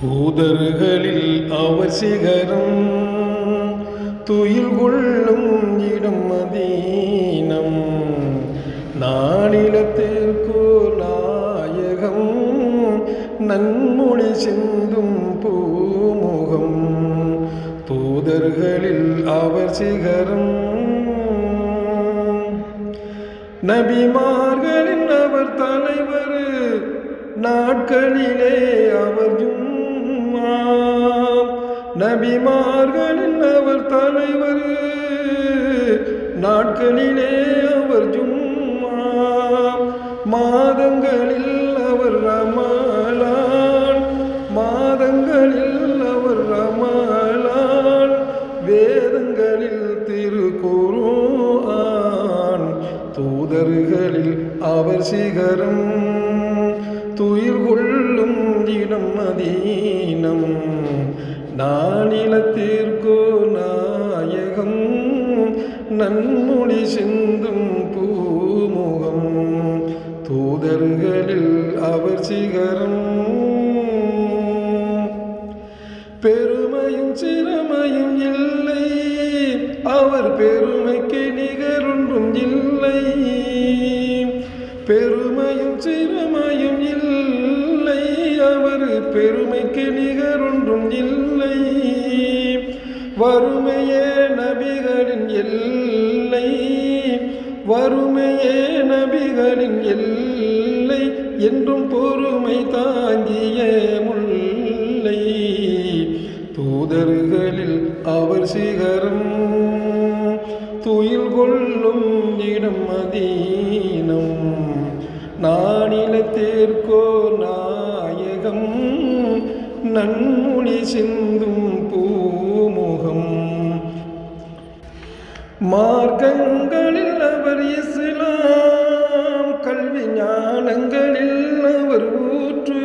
தூதர்களில் அவர் சிகரம் துயில் கொள்ளும் இடம் மதீனம். நாளிலத்திற்குலாயகம் நன்மொழி சிந்தும் பூமுகம். தூதர்களில் அவர் சிகரம் நபிமார்களின் அவர் தலைவர். நாட்களிலே அவர் ஜும் நபிமார்களின் அவர் தலைவர். நாட்களிலே அவர் ஜும்மா. மாதங்களில் அவர் ரமலான். மாதங்களில் அவர் ரமலான். வேதங்களில் திருக்குறான் தூதர்களில் அவர் சிகரம். துயில் கொள்ளும் மதீனம். நானிலத்திற்கோ நாயகம். நன்மொழி சிந்தும் பூமுகம். தூதர்களில் அவர் சிகரம். பெருமையும் சிறமையும் இல்லை. அவர் பெருமைக்கு நிகரொன்றும் இல்லை. பெருமையும் சிறமையும் பெருமைக்கு நிகரொன்றும் இல்லை. வறுமையே நபிகளின் எல்லை. வறுமையே நபிகளின் எல்லை. என்றும் பொறுமை தாங்கிய முல்லை. தூதர்களில் அவர் சிகரம். துயில் கொள்ளும் இடம் மதீனம் நானிலத்திற்கோ நான் நன்மொழி சிந்தும் பூமுகம். மார்க்கங்களில் அவர் இஸ்லாம் கல்வி ஞானங்களில் அவர் ஊற்று.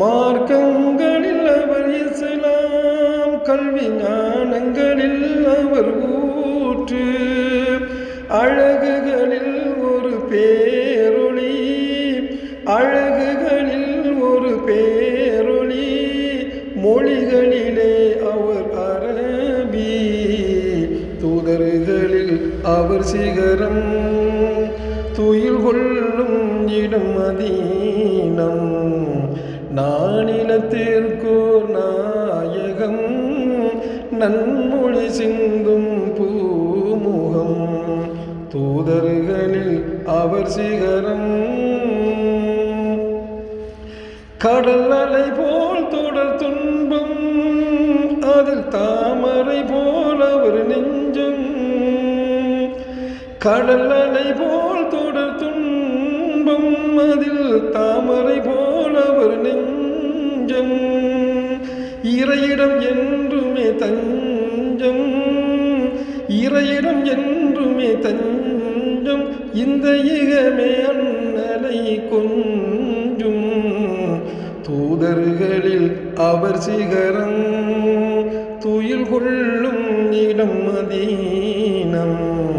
மார்க்கங்களில் அவர் இஸ்லாம் கல்வி ஞானங்களில் அவர் ஊற்று. அழகு அவர் சிகரம் துயில் கொள்ளும் இடம் அதீனம். நானிலத்திற்கோ நாயகம். நன்மொழி சிந்தும் பூமுகம். தூதர்களில் அவர் சிகரம். கடல் அலை போ கடல் அலை போல் தொடர் துன்பம் அதில் தாமரை போல் அவர் நெஞ்சம். இறையிடம் என்றுமே தஞ்சம் இறையிடம் என்றுமே தஞ்சம். இந்த இகமே அண்ணலை கொஞ்சும் தூதர்களில் அவர் சிகரம். துயில் கொள்ளும் இடம் மதீனம்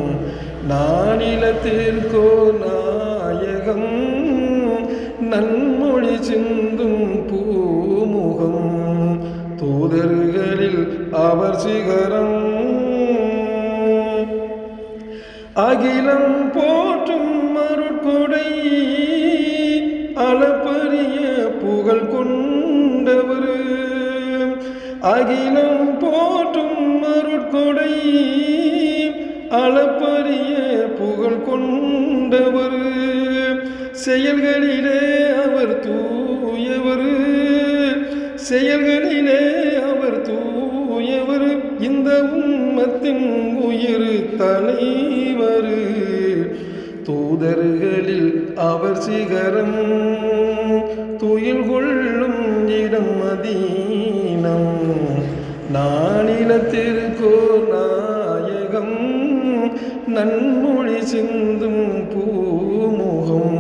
நானிலத்திற்கோ நாயகம் நன்மொழி சிந்தும் பூமுகம். தூதர்களில் அவர் சிகரம். அகிலம் போற்றும் மருட்கொடை அளப்பரிய புகழ் கொண்டவர். அகிலம் போற்றும் மருட்கொடை அளப்பரிய புகழ் கொண்டவர். செயல்களிலே அவர் தூயவர். செயல்களிலே அவர் தூயவர். இந்த உம்மத்தின் உயிர் தலைவர். தூதர்களில் அவர் சிகரம். துயில் கொள்ளும் இடம் மதீனம். நானிலத்திற்கோ நான் நன்மொழி சிந்தும் பூமுகம்.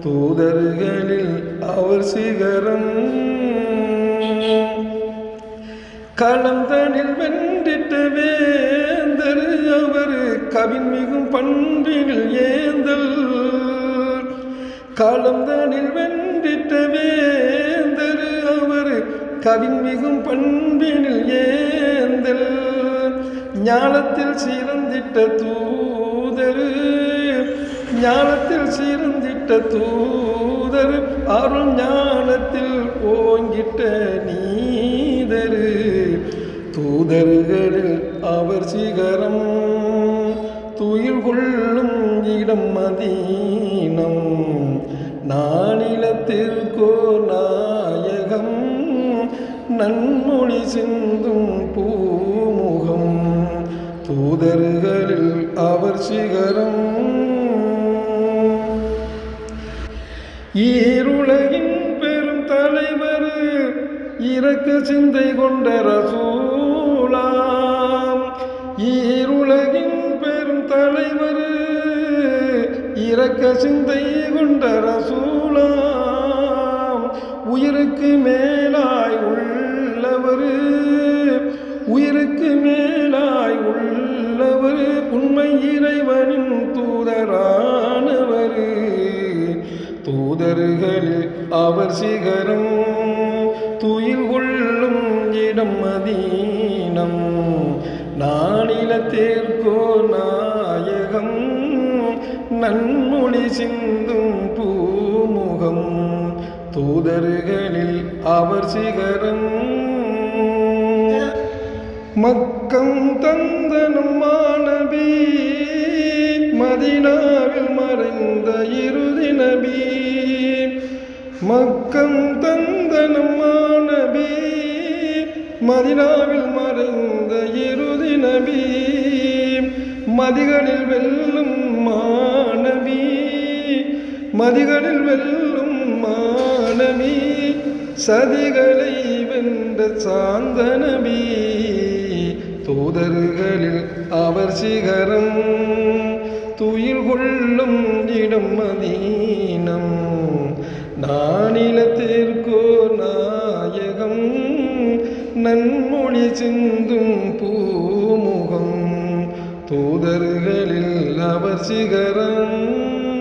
தூதர்களில் அவர் சிகரம். களந்தனில் வென்றிட்ட வேந்தர் அவர் கவின் மிகும் பண்பில் ஏந்தல். களந்தனில் வென்றிட்ட வேந்தர் அவர் கவின் மிகும் பண்பில் ஏந்தல். ஞானத்தில் சீரந்திட்ட தூதரு ஞானத்தில் சீரந்திட்ட தூதரு அருள் ஞானத்தில் ஓங்கிட்ட நீதரு. தூதர்களில் அவர் சிகரம் துயில் கொள்ளும் இடம் மதீனம் நானிலத்திற்கோ நாயகம். நன்மொழி சிந்தும் பூமுகம். தூதர்களில் அவர் சிகரம். ஈருலகின் பெரும் தலைவர் இறக்க சிந்தை கொண்ட ரசூலாம். ஈருலகின் பெரும் தலைவர் இறக்க சிந்தை கொண்ட ரசூலாம். தூதர்களில் அவர் சிகரம் துயில் கொள்ளும் இடம் மதீனம் நானிலத்தேர்க்கோ நாயகம் நன்மொழி சிந்தும் பூமுகம். தூதர்களில் அவர் சிகரம் மக்கம் தந்தனும் மாணவி மதினாவில் மக்கம் தந்த நம்மானபி மதினாவில் மறைந்த இறுதி நபி மதிகளில் வெல்லும் மாணவி மதிகளில் வெல்லும் மாணவி சதிகளை வென்ற சாந்த நபி தூதர்களில் அவர் சிகரம் துயில் கொள்ளும் இடம் மதீனம். நானிலத்திற்கோ நாயகம் நன்மொழி சிந்தும் பூமுகம். தூதர்களில் அவர் சிகரம்.